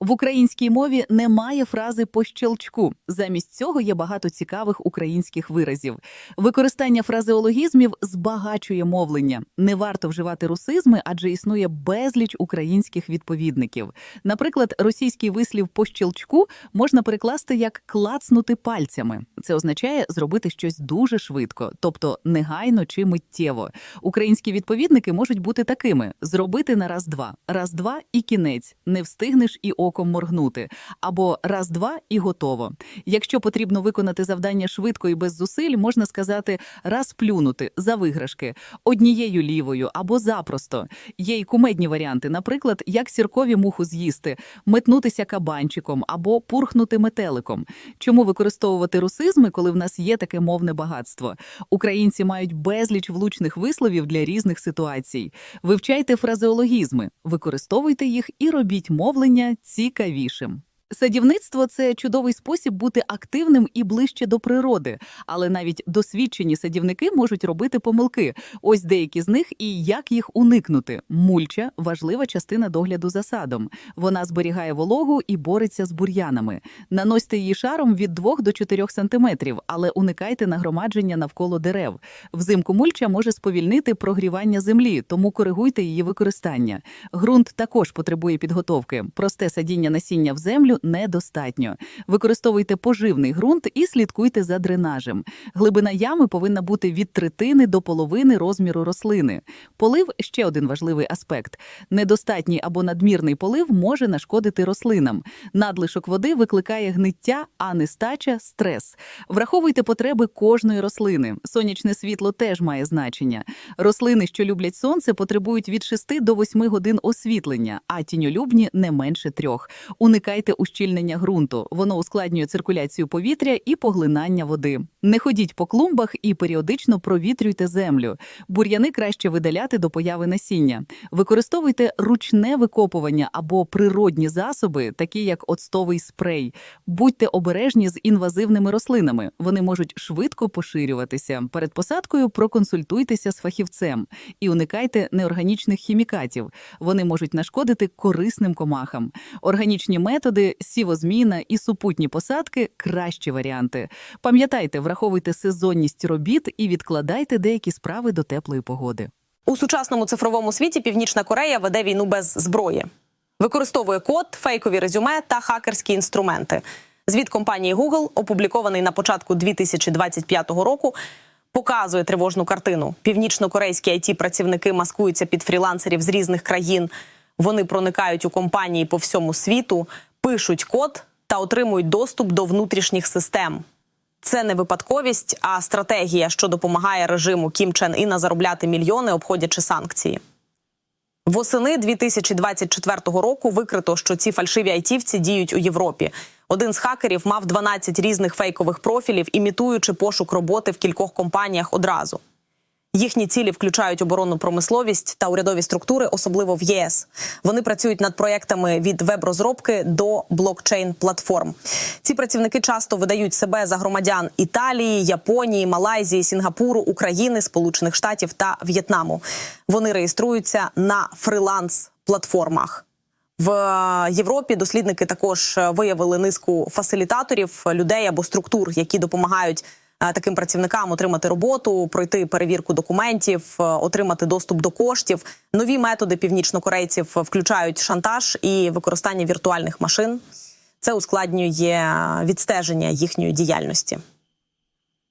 В українській мові немає фрази по щелчку. Замість цього є багато цікавих українських виразів. Використання фразеологізмів збагачує мовлення. Не варто вживати русизми, адже існує безліч українських відповідників. Наприклад, російський вислів по щелчку можна перекласти як клацнути пальцями. Це означає зробити щось дуже швидко, тобто негайно чи миттєво. Українські відповідники можуть бути такими: зробити на раз-два, раз-два і кінець, не встигнеш і оком моргнути, або раз-два і готово. Якщо потрібно виконати завдання швидко і без зусиль, можна сказати раз плюнути за виграшки однією лівою або запросто. Є й кумедні варіанти, наприклад, як сіркові муху з'їсти, метнутися кабанчиком або пурхнути метеликом. Чому використовувати русизми, коли в нас є таке мовне багатство? Українці мають безліч влучних висловів для різних ситуацій. Вивчайте фразеологізми, використовуйте їх і робіть мовлення цікавішим. Садівництво це чудовий спосіб бути активним і ближче до природи, але навіть досвідчені садівники можуть робити помилки. Ось деякі з них і як їх уникнути. Мульча важлива частина догляду за садом. Вона зберігає вологу і бореться з бур'янами. Наносьте її шаром від 2 до 4 сантиметрів, але уникайте нагромадження навколо дерев. Взимку мульча може сповільнити прогрівання землі, тому коригуйте її використання. Ґрунт також потребує підготовки. Просте садіння насіння в землю недостатньо. Використовуйте поживний ґрунт і слідкуйте за дренажем. Глибина ями повинна бути від третини до половини розміру рослини. Полив ще один важливий аспект. Недостатній або надмірний полив може нашкодити рослинам. Надлишок води викликає гниття, а нестача стрес. Враховуйте потреби кожної рослини. Сонячне світло теж має значення. Рослини, що люблять сонце, потребують від 6 до 8 годин освітлення, а тіньолюбні не менше трьох. Уникайте ущільнення ґрунту. Воно ускладнює циркуляцію повітря і поглинання води. Не ходіть по клумбах і періодично провітрюйте землю. Бур'яни краще видаляти до появи насіння. Використовуйте ручне викопування або природні засоби, такі як оцтовий спрей. Будьте обережні з інвазивними рослинами. Вони можуть швидко поширюватися. Перед посадкою проконсультуйтеся з фахівцем і уникайте неорганічних хімікатів. Вони можуть нашкодити корисним комахам. Органічні методи, сівозміна і супутні посадки кращі варіанти. Пам'ятайте, враховуйте сезонність робіт і відкладайте деякі справи до теплої погоди. У сучасному цифровому світі Північна Корея веде війну без зброї, використовує код, фейкові резюме та хакерські інструменти. Звіт компанії Google, опублікований на початку 2025 року, показує тривожну картину. Північно-корейські it працівники маскуються під фрілансерів з різних країн. Вони проникають у компанії по всьому світу, пишуть код та отримують доступ до внутрішніх систем. Це не випадковість, а стратегія, що допомагає режиму Кім Чен Іна заробляти мільйони, обходячи санкції. Восени 2024 року викрито, що ці фальшиві айтівці діють у Європі. Один з хакерів мав 12 різних фейкових профілів, імітуючи пошук роботи в кількох компаніях одразу. Їхні цілі включають оборонну промисловість та урядові структури, особливо в ЄС. Вони працюють над проектами від веб-розробки до блокчейн-платформ. Ці працівники часто видають себе за громадян Італії, Японії, Малайзії, Сінгапуру, України, Сполучених Штатів та В'єтнаму. Вони реєструються на фриланс-платформах. В е, Європі дослідники також е, виявили низку фасилітаторів, людей або структур, які допомагають таким працівникам отримати роботу, пройти перевірку документів, е, отримати доступ до коштів. Нові методи північнокорейців включають шантаж і використання віртуальних машин. Це ускладнює відстеження їхньої діяльності.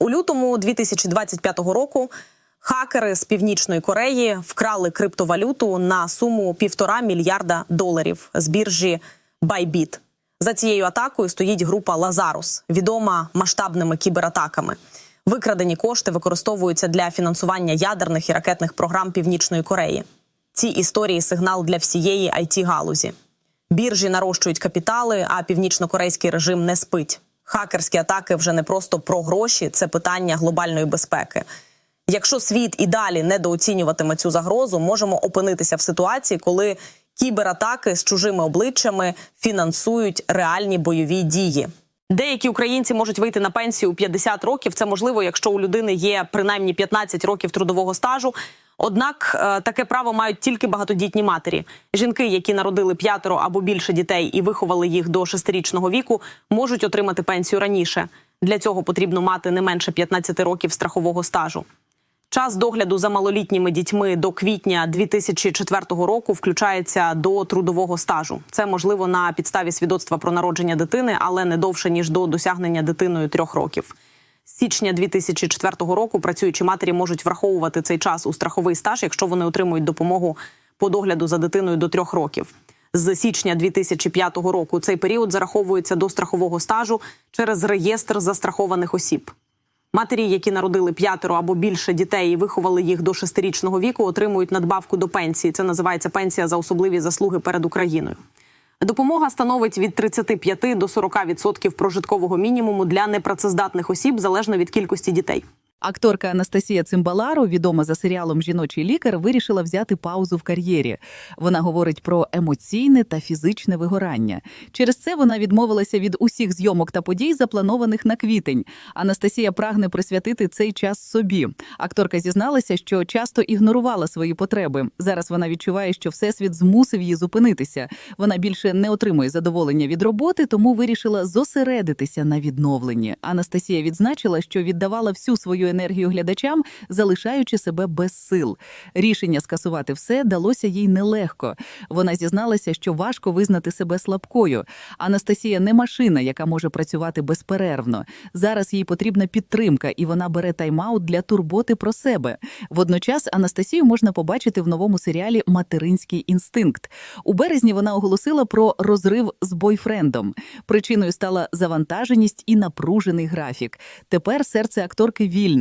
У лютому 2025 року хакери з північної Кореї вкрали криптовалюту на суму півтора мільярда доларів з біржі Bybit. За цією атакою стоїть група Лазарус, відома масштабними кібератаками. Викрадені кошти використовуються для фінансування ядерних і ракетних програм Північної Кореї. Ці історії сигнал для всієї it галузі. Біржі нарощують капітали, а північнокорейський режим не спить. Хакерські атаки вже не просто про гроші, це питання глобальної безпеки. Якщо світ і далі недооцінюватиме цю загрозу, можемо опинитися в ситуації, коли кібератаки з чужими обличчями фінансують реальні бойові дії. Деякі українці можуть вийти на пенсію у 50 років. Це можливо, якщо у людини є принаймні 15 років трудового стажу. Однак е, таке право мають тільки багатодітні матері. Жінки, які народили п'ятеро або більше дітей і виховали їх до шестирічного віку, можуть отримати пенсію раніше. Для цього потрібно мати не менше 15 років страхового стажу. Час догляду за малолітніми дітьми до квітня 2004 року включається до трудового стажу. Це можливо на підставі свідоцтва про народження дитини, але не довше ніж до досягнення дитиною трьох років. З січня 2004 року працюючі матері можуть враховувати цей час у страховий стаж, якщо вони отримують допомогу по догляду за дитиною до трьох років. З січня 2005 року цей період зараховується до страхового стажу через реєстр застрахованих осіб. Матері, які народили п'ятеро або більше дітей і виховали їх до шестирічного віку, отримують надбавку до пенсії. Це називається пенсія за особливі заслуги перед Україною. Допомога становить від 35 до 40% прожиткового мінімуму для непрацездатних осіб залежно від кількості дітей. Акторка Анастасія Цимбаларо, відома за серіалом Жіночий лікар, вирішила взяти паузу в кар'єрі. Вона говорить про емоційне та фізичне вигорання. Через це вона відмовилася від усіх зйомок та подій, запланованих на квітень. Анастасія прагне присвятити цей час собі. Акторка зізналася, що часто ігнорувала свої потреби. Зараз вона відчуває, що всесвіт змусив її зупинитися. Вона більше не отримує задоволення від роботи, тому вирішила зосередитися на відновленні. Анастасія відзначила, що віддавала всю свою енергію глядачам, залишаючи себе без сил. Рішення скасувати все далося їй нелегко. Вона зізналася, що важко визнати себе слабкою. Анастасія не машина, яка може працювати безперервно. Зараз їй потрібна підтримка, і вона бере тайм-аут для турботи про себе. Водночас Анастасію можна побачити в новому серіалі Материнський інстинкт. У березні вона оголосила про розрив з бойфрендом. Причиною стала завантаженість і напружений графік. Тепер серце акторки вільне.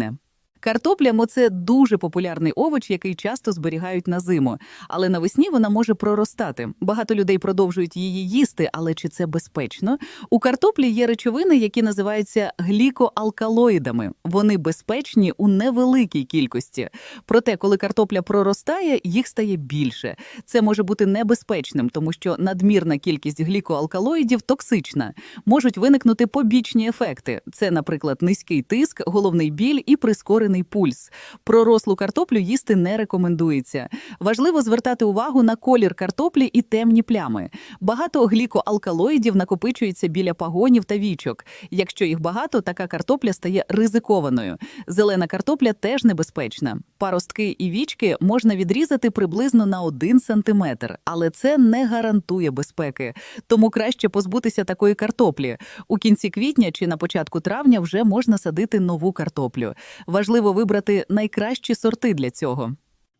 Картопля – це дуже популярний овоч, який часто зберігають на зиму. Але навесні вона може проростати. Багато людей продовжують її їсти, але чи це безпечно? У картоплі є речовини, які називаються глікоалкалоїдами. Вони безпечні у невеликій кількості. Проте, коли картопля проростає, їх стає більше. Це може бути небезпечним, тому що надмірна кількість глікоалкалоїдів токсична. Можуть виникнути побічні ефекти. Це, наприклад, низький тиск, головний біль і прискорений пульс. Пророслу картоплю їсти не рекомендується. Важливо звертати увагу на колір картоплі і темні плями. Багато глікоалкалоїдів накопичується біля пагонів та вічок. Якщо їх багато, така картопля стає ризикованою. Зелена картопля теж небезпечна. Паростки і вічки можна відрізати приблизно на 1 сантиметр, але це не гарантує безпеки. Тому краще позбутися такої картоплі. У кінці квітня чи на початку травня вже можна садити нову картоплю. Важливо вибрати найкращі сорти для цього.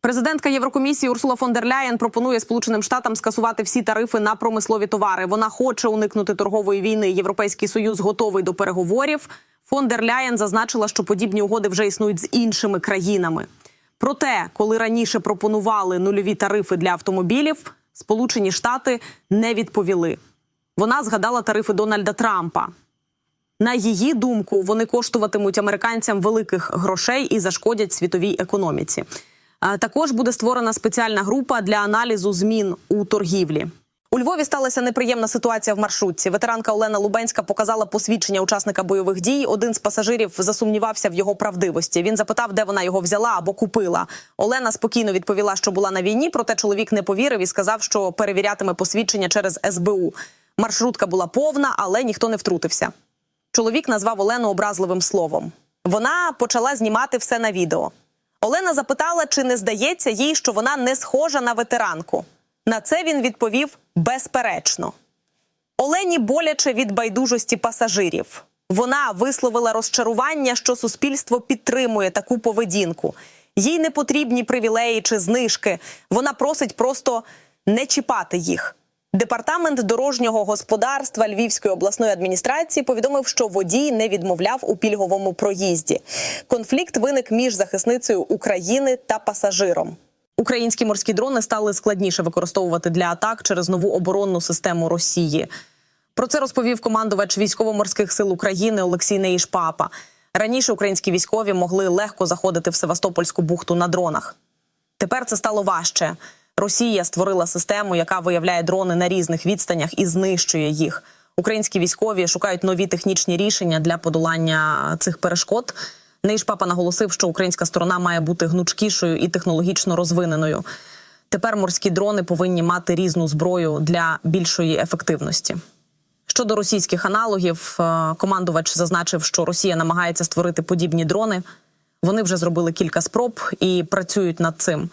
Президентка Єврокомісії Урсула фон дер Ляєн пропонує Сполученим Штатам скасувати всі тарифи на промислові товари. Вона хоче уникнути торгової війни. Європейський союз готовий до переговорів. Фон дер Ляєн зазначила, що подібні угоди вже існують з іншими країнами. Проте, коли раніше пропонували нульові тарифи для автомобілів, Сполучені Штати не відповіли. Вона згадала тарифи Дональда Трампа. На її думку, вони коштуватимуть американцям великих грошей і зашкодять світовій економіці. Також буде створена спеціальна група для аналізу змін у торгівлі. У Львові сталася неприємна ситуація в маршрутці. Ветеранка Олена Лубенська показала посвідчення учасника бойових дій. Один з пасажирів засумнівався в його правдивості. Він запитав, де вона його взяла або купила. Олена спокійно відповіла, що була на війні, проте чоловік не повірив і сказав, що перевірятиме посвідчення через СБУ. Маршрутка була повна, але ніхто не втрутився. Чоловік назвав Олену образливим словом. Вона почала знімати все на відео. Олена запитала, чи не здається їй, що вона не схожа на ветеранку. На це він відповів безперечно. Олені боляче від байдужості пасажирів. Вона висловила розчарування, що суспільство підтримує таку поведінку. Їй не потрібні привілеї чи знижки. Вона просить просто не чіпати їх. Департамент дорожнього господарства Львівської обласної адміністрації повідомив, що водій не відмовляв у пільговому проїзді. Конфлікт виник між захисницею України та пасажиром. Українські морські дрони стали складніше використовувати для атак через нову оборонну систему Росії. Про це розповів командувач військово-морських сил України Олексій Неїшпапа. Раніше українські військові могли легко заходити в Севастопольську бухту на дронах. Тепер це стало важче. Росія створила систему, яка виявляє дрони на різних відстанях і знищує їх. Українські військові шукають нові технічні рішення для подолання цих перешкод. Нейш папа наголосив, що українська сторона має бути гнучкішою і технологічно розвиненою. Тепер морські дрони повинні мати різну зброю для більшої ефективності. Щодо російських аналогів, е, командувач зазначив, що Росія намагається створити подібні дрони. Вони вже зробили кілька спроб і працюють над цим.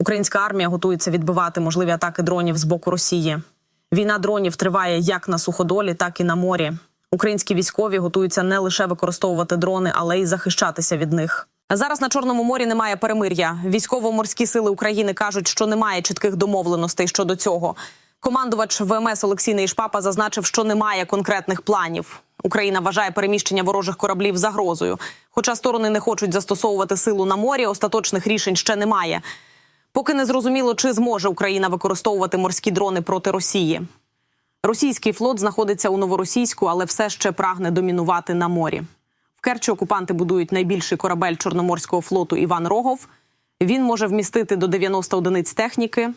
Українська армія готується відбивати можливі атаки дронів з боку Росії. Війна дронів триває як на суходолі, так і на морі. Українські військові готуються не лише використовувати дрони, але й захищатися від них. Зараз на Чорному морі немає перемир'я. Військово-морські сили України кажуть, що немає чітких домовленостей щодо цього. Командувач ВМС Олексій Нейшпапа зазначив, що немає конкретних планів. Україна вважає переміщення ворожих кораблів загрозою. Хоча сторони не хочуть застосовувати силу на морі, остаточних рішень ще немає. Поки не зрозуміло, чи зможе Україна використовувати морські дрони проти Росії. Російський флот знаходиться у новоросійську, але все ще прагне домінувати на морі. В Керчі окупанти будують найбільший корабель Чорноморського флоту Іван Рогов. Він може вмістити до 90 одиниць техніки.